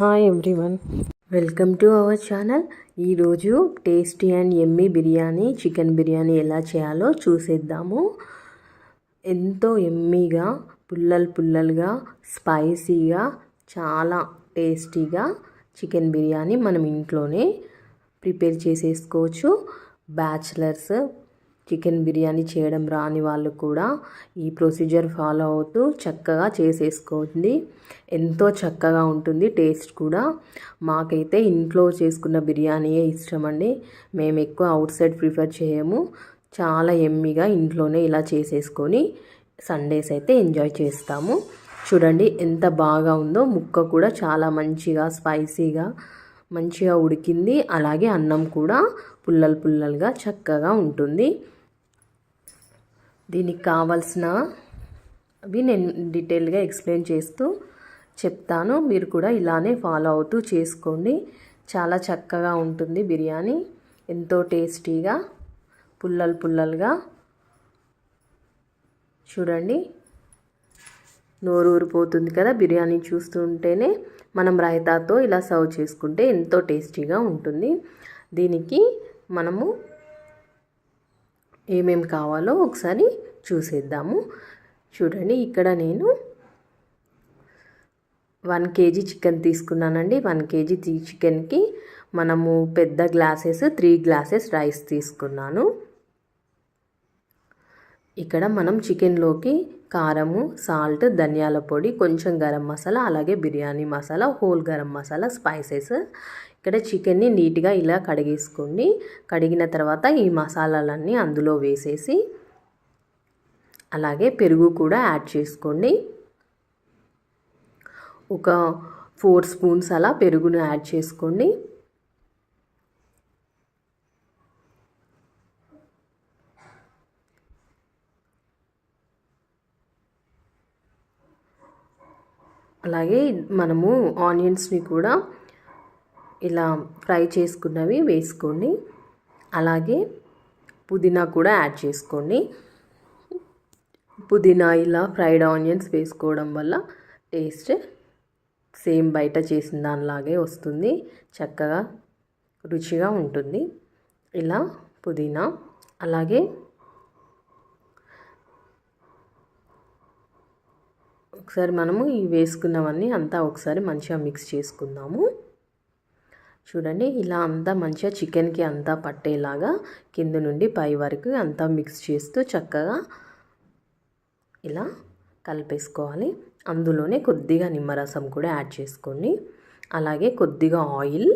Hi everyone welcome to our channel ఈరోజు tasty and yummy biryani chicken biryani ఎలా చేయాలో చూసేద్దాము. ఎంతో ఎమ్మీగా పుల్లలు పుల్లలుగా స్పైసీగా చాలా టేస్టీగా చికెన్ బిర్యానీ మనం ఇంట్లోనే ప్రిపేర్ చేసేసుకోవచ్చు. బ్యాచిలర్స్ చికెన్ బిర్యానీ చేయడం రాని వాళ్ళు కూడా ఈ ప్రొసీజర్ ఫాలో అవుతూ చక్కగా చేసేసుకోండి. ఎంతో చక్కగా ఉంటుంది టేస్ట్ కూడా. మాకైతే ఇంట్లో చేసుకున్న బిర్యానీయే ఇష్టం అండి మేము ఎక్కువ అవుట్ సైడ్ ప్రిఫర్ చేయము. చాలా ఎమ్మిగా ఇంట్లోనే ఇలా చేసేసుకొని సండేస్ అయితే ఎంజాయ్ చేస్తాము. చూడండి ఎంత బాగా ఉందో. ముక్క కూడా చాలా మంచిగా స్పైసీగా మంచిగా ఉడికింది. అలాగే అన్నం కూడా పుల్లలు పుల్లలుగా చక్కగా ఉంటుంది. దీనికి కావాల్సిన నేను డీటెయిల్గా ఎక్స్ప్లెయిన్ చేస్తూ చెప్తాను. మీరు కూడా ఇలానే ఫాలో అవుతూ చేసుకోండి. చాలా చక్కగా ఉంటుంది బిర్యానీ. ఎంతో టేస్టీగా పుల్లలు పుల్లలుగా. చూడండి. నోరు ఊరిపోతుంది కదా బిర్యానీ చూస్తుంటేనే మనం రైతాతో ఇలా సర్వ్ చేసుకుంటే ఎంతో టేస్టీగా ఉంటుంది. దీనికి మనము ఏమేమి కావాలో ఒకసారి చూసేద్దాము. చూడండి ఇక్కడ నేను వన్ కేజీ చికెన్ తీసుకున్నానండి. వన్ కేజీ చికెన్కి మనము పెద్ద గ్లాసెస్ త్రీ గ్లాసెస్ రైస్ తీసుకున్నాను. ఇక్కడ మనం చికెన్లోకి కారము సాల్ట్ ధనియాల పొడి కొంచెం గరం మసాలా అలాగే బిర్యానీ మసాలా హోల్ గరం మసాలా స్పైసెస్. ఇక్కడ చికెన్ని నీట్గా ఇలా కడిగేసుకోండి. కడిగిన తర్వాత ఈ మసాలాలన్నీ అందులో వేసేసి అలాగే పెరుగు కూడా యాడ్ చేసుకోండి. ఒక ఫోర్ స్పూన్స్ అలా పెరుగును యాడ్ చేసుకోండి. అలాగే మనము ఆనియన్స్ని కూడా ఇలా ఫ్రై చేసుకున్నవి వేసుకోండి. అలాగే పుదీనా కూడా యాడ్ చేసుకోండి. పుదీనా ఇలా ఫ్రైడ్ ఆనియన్స్ వేసుకోవడం వల్ల టేస్ట్ సేమ్ బయట చేసిన దానిలాగే వస్తుంది. చక్కగా రుచిగా ఉంటుంది. ఇలా పుదీనా అలాగే ఒకసారి మనము ఈ వేసుకున్నవన్నీ అంతా ఒకసారి మంచిగా మిక్స్ చేసుకుందాము. చూడండి ఇలా అంతా మంచిగా చికెన్కి అంతా పట్టేలాగా కింద నుండి పై వరకు అంతా మిక్స్ చేస్తూ చక్కగా ఇలా కలిపేసుకోవాలి. అందులోనే కొద్దిగా నిమ్మరసం కూడా యాడ్ చేసుకోండి. అలాగే కొద్దిగా ఆయిల్.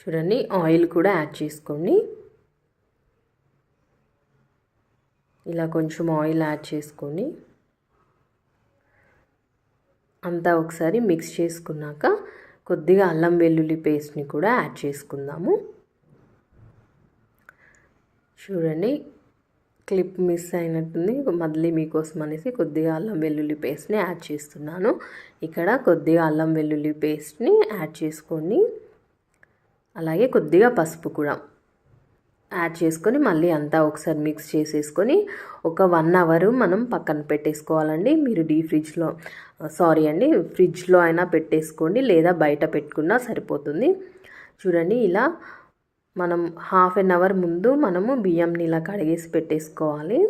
చూడండి ఆయిల్ కూడా యాడ్ చేసుకోండి. ఇలా కొంచెం ఆయిల్ యాడ్ చేసుకొని అంతా ఒకసారి మిక్స్ చేసుకున్నాక కొద్దిగా అల్లం వెల్లుల్లి పేస్ట్ని కూడా యాడ్ చేసుకుందాము. చూడండి క్లిప్ మిస్ అయినట్టుంది. మళ్ళీ మీకోసం అనేసి కొద్దిగా అల్లం వెల్లుల్లి పేస్ట్ని యాడ్ చేస్తున్నాను. ఇక్కడ కొద్దిగా అల్లం వెల్లుల్లి పేస్ట్ని యాడ్ చేసుకోండి అలాగే కొద్దిగా పసుపు కూడా యాడ్ చేసుకొని మళ్ళీ అంతా ఒకసారి మిక్స్ చేసేసుకొని ఒక వన్ అవర్ మనం పక్కన పెట్టేసుకోవాలండి. మీరు డీ ఫ్రిడ్జ్లో సారీ అండి ఫ్రిడ్జ్లో అయినా పెట్టేసుకోండి లేదా బయట పెట్టుకున్నా సరిపోతుంది. చూడండి ఇలా మనం హాఫ్ అన్ అవర్ ముందు మనము బియ్యంని ఇలా కడిగేసి పెట్టేసుకోవాలి.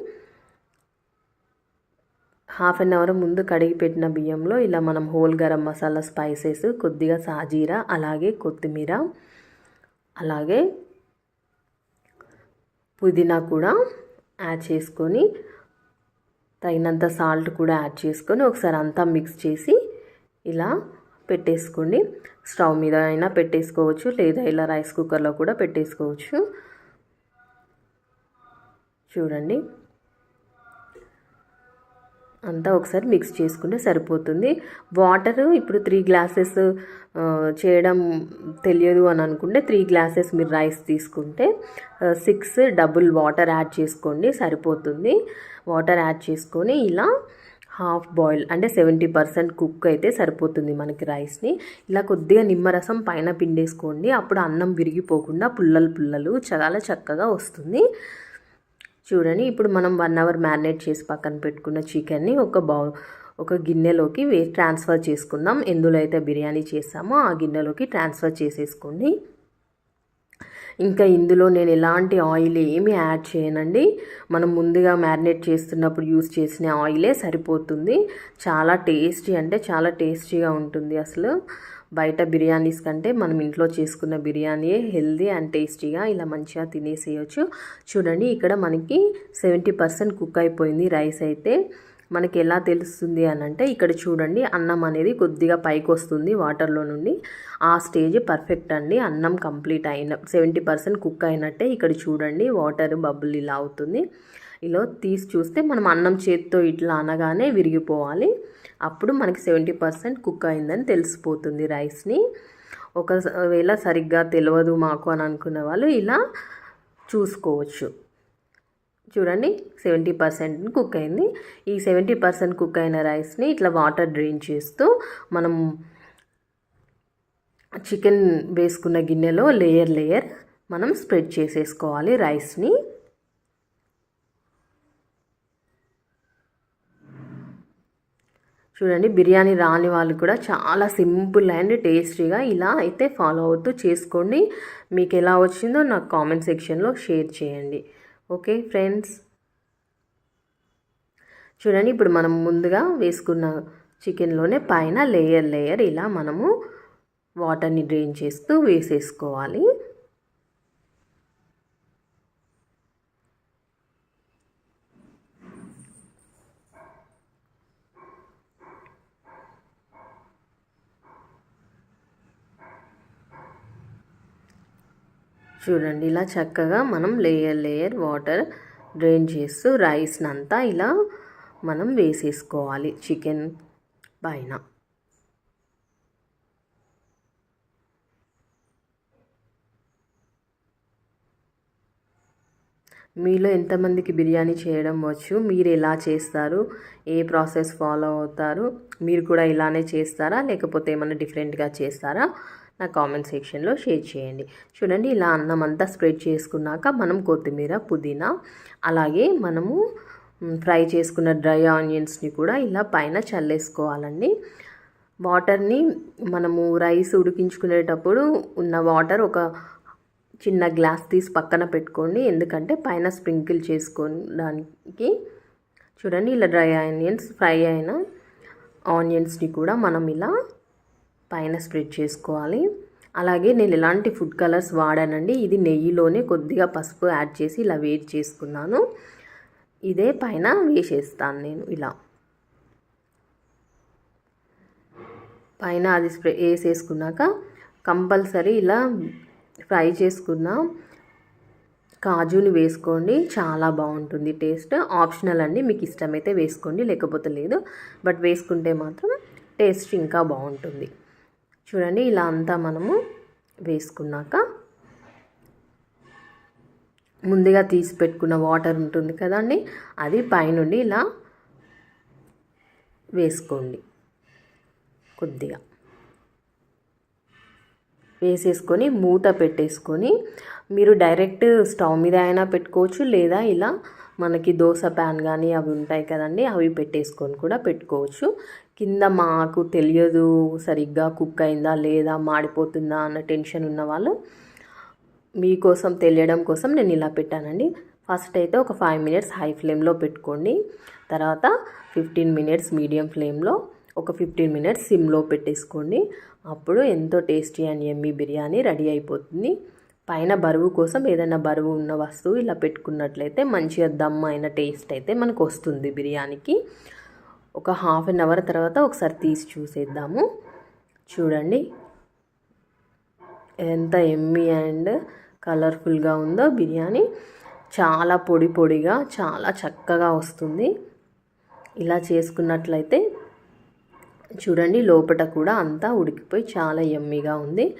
హాఫ్ అన్ అవర్ ముందు కడిగి పెట్టిన బియ్యంలో ఇలా మనం హోల్ గరం మసాలా స్పైసెస్ కొద్దిగా సాజీరా అలాగే కొత్తిమీర అలాగే పుదీనా కూడా యాడ్ చేసుకొని తగినంత సాల్ట్ కూడా యాడ్ చేసుకొని ఒకసారి అంతా మిక్స్ చేసి ఇలా పెట్టేసుకోండి. స్టవ్ మీద అయినా పెట్టేసుకోవచ్చు లేదా ఇలా రైస్ కుక్కర్లో కూడా పెట్టేసుకోవచ్చు. చూడండి. అంతా ఒకసారి మిక్స్ చేసుకుంటే సరిపోతుంది. వాటర్ ఇప్పుడు త్రీ గ్లాసెస్ చేయడం తెలియదు అని అనుకుంటే త్రీ గ్లాసెస్ మీరు రైస్ తీసుకుంటే సిక్స్ డబుల్ వాటర్ యాడ్ చేసుకోండి సరిపోతుంది. వాటర్ యాడ్ చేసుకొని ఇలా హాఫ్ బాయిల్ అంటే సెవెంటీ పర్సెంట్ కుక్ అయితే సరిపోతుంది మనకి రైస్ని ఇలా కొద్దిగా నిమ్మరసం పైన పిండేసుకోండి. అప్పుడు అన్నం విరిగిపోకుండా పుల్లలు పుల్లలు చాలా చక్కగా వస్తుంది. చూడండి. ఇప్పుడు మనం వన్ అవర్ మ్యారినేట్ చేసి పక్కన పెట్టుకున్న చికెన్ని ఒక బౌల్ ఒక గిన్నెలోకి వే ట్రాన్స్ఫర్ చేసుకుందాం. ఎందులో అయితే బిర్యానీ చేస్తామో ఆ గిన్నెలోకి ట్రాన్స్ఫర్ చేసేసుకోండి. ఇంకా ఇందులో నేను ఎలాంటి ఆయిల్ ఏమీ యాడ్ చేయనండి. మనం ముందుగా మ్యారినేట్ చేస్తున్నప్పుడు యూస్ చేసిన ఆయిలే సరిపోతుంది. చాలా టేస్టీ అంటే చాలా టేస్టీగా ఉంటుంది అసలు. బయట బిర్యానీస్ కంటే మనం ఇంట్లో చేసుకున్న బిర్యానీయే హెల్దీ అండ్ టేస్టీగా ఇలా మంచిగా తినేసేయచ్చు. చూడండి ఇక్కడ మనకి సెవెంటీ పర్సెంట్ కుక్ అయిపోయింది రైస్ అయితే. మనకి ఎలా తెలుస్తుంది అని అంటే ఇక్కడ చూడండి అన్నం అనేది కొద్దిగా పైకి వస్తుంది వాటర్లో నుండి. ఆ స్టేజ్ పర్ఫెక్ట్ అండి. అన్నం కంప్లీట్ అయిన సెవెంటీ పర్సెంట్ కుక్ అయినట్టే ఇక్కడ చూడండి వాటర్ బబుల్ ఇలా అవుతుంది. ఇలా తీసి చూస్తే మనం అన్నం చేతితో ఇట్లా అనగానే విరిగిపోవాలి. అప్పుడు మనకి సెవెంటీ పర్సెంట్ కుక్ అయిందని తెలిసిపోతుంది రైస్ని ఒకవేళ సరిగ్గా తెలియదు మాకు అని అనుకునే వాళ్ళు ఇలా చూసుకోవచ్చు. చూడండి సెవెంటీ పర్సెంట్ కుక్ అయింది. ఈ సెవెంటీ పర్సెంట్ కుక్ అయిన రైస్ని ఇట్లా వాటర్ డ్రైన్ చేస్తూ మనం చికెన్ వేసుకున్న గిన్నెలో లేయర్ లేయర్ మనం స్ప్రెడ్ చేసేసుకోవాలి రైస్ని చూడండి బిర్యానీ రాని వాళ్ళు కూడా చాలా సింపుల్ అండ్ టేస్టీగా ఇలా అయితే ఫాలో అవుతూ చేసుకోండి. మీకు ఎలా వచ్చిందో నాకు కామెంట్ సెక్షన్లో షేర్ చేయండి. Okay friends. చూడండి ఇప్పుడు మనం ముందుగా వేసుకున్న చికెన్లోనే పైన లేయర్ లేయర్ ఇలా మనము వాటర్ని డ్రైన్ చేస్తూ వేసేసుకోవాలి. చూడండి ఇలా చక్కగా మనం లేయర్ లేయర్ వాటర్ డ్రైన్ చేస్తూ రైస్ని అంతా ఇలా మనం వేసేసుకోవాలి చికెన్ పైన. మీలో ఎంతమందికి బిర్యానీ చేయడం వచ్చు? మీరు ఎలా చేస్తారు? ఏ ప్రాసెస్ ఫాలో అవుతారు? మీరు కూడా ఇలానే చేస్తారా? లేకపోతే ఏమైనా డిఫరెంట్గా చేస్తారా? నా కామెంట్ సెక్షన్లో షేర్ చేయండి. చూడండి ఇలా అన్నం అంతా స్ప్రెడ్ చేసుకున్నాక మనం కొత్తిమీర పుదీనా అలాగే మనము ఫ్రై చేసుకున్న డ్రై ఆనియన్స్ని కూడా ఇలా పైన చల్లేసుకోవాలండి. వాటర్ని మనము రైస్ ఉడికించుకునేటప్పుడు ఉన్న వాటర్ ఒక చిన్న గ్లాస్ తీసి పక్కన పెట్టుకోండి. ఎందుకంటే పైన స్ప్రింకిల్ చేసుకోవడానికి చూడండి ఇలా డ్రై ఆనియన్స్ ఫ్రై అయిన ఆనియన్స్ని కూడా మనం ఇలా పైన స్ప్రెడ్ చేసుకోవాలి. అలాగే నేను ఎలాంటి ఫుడ్ కలర్స్ వాడానండి. ఇది నెయ్యిలోనే కొద్దిగా పసుపు యాడ్ చేసి ఇలా వేడి చేసుకున్నాను. ఇదే పైన వేసేస్తాను నేను ఇలా. పైన అది స్ప్రే వేసేసుకున్నాక కంపల్సరీ ఇలా ఫ్రై చేసుకున్న కాజుని వేసుకోండి. చాలా బాగుంటుంది టేస్ట్. ఆప్షనల్ అండి. మీకు ఇష్టమైతే వేసుకోండి లేకపోతే లేదు. బట్ వేసుకుంటే మాత్రం టేస్ట్ ఇంకా బాగుంటుంది. చూడండి ఇలా అంతా మనము వేసుకున్నాక ముందుగా తీసి పెట్టుకున్న వాటర్ ఉంటుంది కదండి అది పైనుండి ఇలా వేసుకోండి కొద్దిగా. వేసేసుకొని మూత పెట్టేసుకొని మీరు డైరెక్ట్ స్టవ్ మీద అయినా పెట్టుకోవచ్చు లేదా ఇలా మనకి దోశ ప్యాన్ కానీ అవి ఉంటాయి కదండి అవి పెట్టేసుకొని కూడా పెట్టుకోవచ్చు. కింద మాకు తెలియదు సరిగ్గా కుక్ అయిందా లేదా మాడిపోతుందా అన్న టెన్షన్ ఉన్న వాళ్ళు మీకోసం తెలియడం కోసం నేను ఇలా పెట్టానండి. ఫస్ట్ అయితే ఒక ఫైవ్ మినిట్స్ హై ఫ్లేమ్లో పెట్టుకోండి. తర్వాత ఫిఫ్టీన్ మినిట్స్ మీడియం ఫ్లేమ్లో ఒక ఫిఫ్టీన్ మినిట్స్ సిమ్లో పెట్టేసుకోండి. అప్పుడు ఎంతో tasty and yummy biryani ready అయిపోతుంది. పైన బరువు కోసం ఏదైనా బరువు ఉన్న వస్తువు ఇలా పెట్టుకున్నట్లయితే మంచిగా దమ్ అయిన టేస్ట్ అయితే మనకు వస్తుంది బిర్యానీకి. ఒక హాఫ్ అన్ అవర్ తర్వాత ఒకసారి తీసి చూసేద్దాము. చూడండి. ఎంత ఎమ్మీ అండ్ కలర్ఫుల్గా ఉందో బిర్యానీ. చాలా పొడి పొడిగా చాలా చక్కగా వస్తుంది. ఇలా చేసుకున్నట్లయితే చూడండి లోపల కూడా అంతా ఉడికిపోయి చాలా ఎమ్మీగా ఉంది.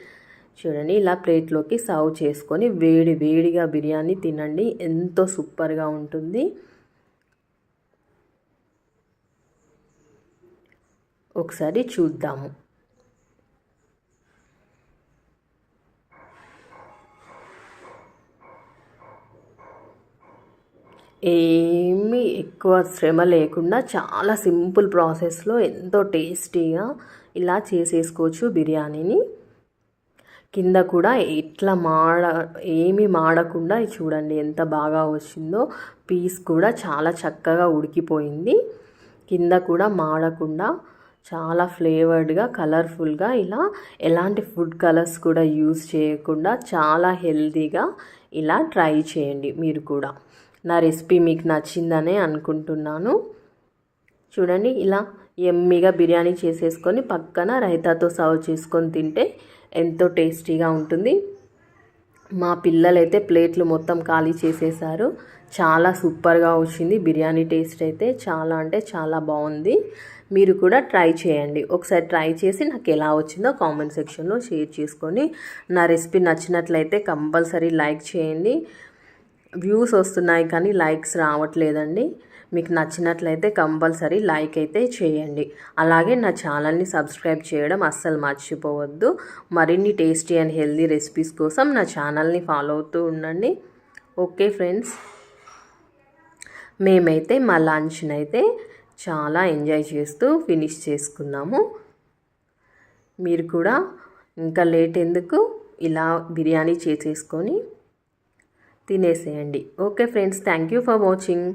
చూడండి ఇలా ప్లేట్లోకి సర్వ్ చేసుకొని వేడి వేడిగా బిర్యానీ తినండి. ఎంతో సూపర్గా ఉంటుంది. ఒకసారి చూద్దాము. ఏమీ ఎక్కువ శ్రమ లేకుండా చాలా సింపుల్ ప్రాసెస్లో ఎంతో టేస్టీగా ఇలా చేసేసుకోవచ్చు బిర్యానీని. కింద కూడా ఎట్లా మాడ ఏమి మాడకుండా చూడండి ఎంత బాగా వచ్చిందో. పీస్ కూడా చాలా చక్కగా ఉడికిపోయింది. కింద కూడా మాడకుండా చాలా ఫ్లేవర్డ్గా కలర్ఫుల్గా ఇలా ఎలాంటి ఫుడ్ కలర్స్ కూడా యూజ్ చేయకుండా చాలా హెల్తీగా ఇలా ట్రై చేయండి మీరు కూడా. నా రెసిపీ మీకు నచ్చిందనే అనుకుంటున్నాను. చూడండి ఇలా ఎమ్మిగా బిర్యానీ చేసేసుకొని పక్కన రైతాతో సర్వ్ చేసుకొని తింటే ఎంతో టేస్టీగా ఉంటుంది. మా పిల్లలైతే ప్లేట్లు మొత్తం ఖాళీ చేసేసారు. చాలా సూపర్గా వచ్చింది బిర్యానీ టేస్ట్ అయితే. చాలా అంటే చాలా బాగుంది. మీరు కూడా ట్రై చేయండి. ఒకసారి ట్రై చేసి నాకు ఎలా వచ్చిందో కామెంట్ సెక్షన్లో షేర్ చేసుకొని నా రెసిపీ నచ్చినట్లయితే కంపల్సరీ లైక్ చేయండి. వ్యూస్ వస్తున్నాయి కానీ లైక్స్ రావట్లేదండి. మీకు నచ్చినట్లయితే కంపల్సరీ లైక్ అయితే చేయండి. అలాగే నా ఛానల్ని సబ్స్క్రైబ్ చేయడం అస్సలు మర్చిపోవద్దు. మరిన్ని టేస్టీ అండ్ హెల్దీ రెసిపీస్ కోసం నా ఛానల్ని ఫాలో అవుతూ ఉండండి. ఓకే ఫ్రెండ్స్ మేమైతే మా లంచ్ని అయితే చాలా ఎంజాయ్ చేస్తూ ఫినిష్ చేసుకున్నాము. మీరు కూడా ఇంకా లేట్ ఎందుకు? ఇలా బిర్యానీ చేసేసుకొని తినేసేయండి. Okay friends thank you for watching.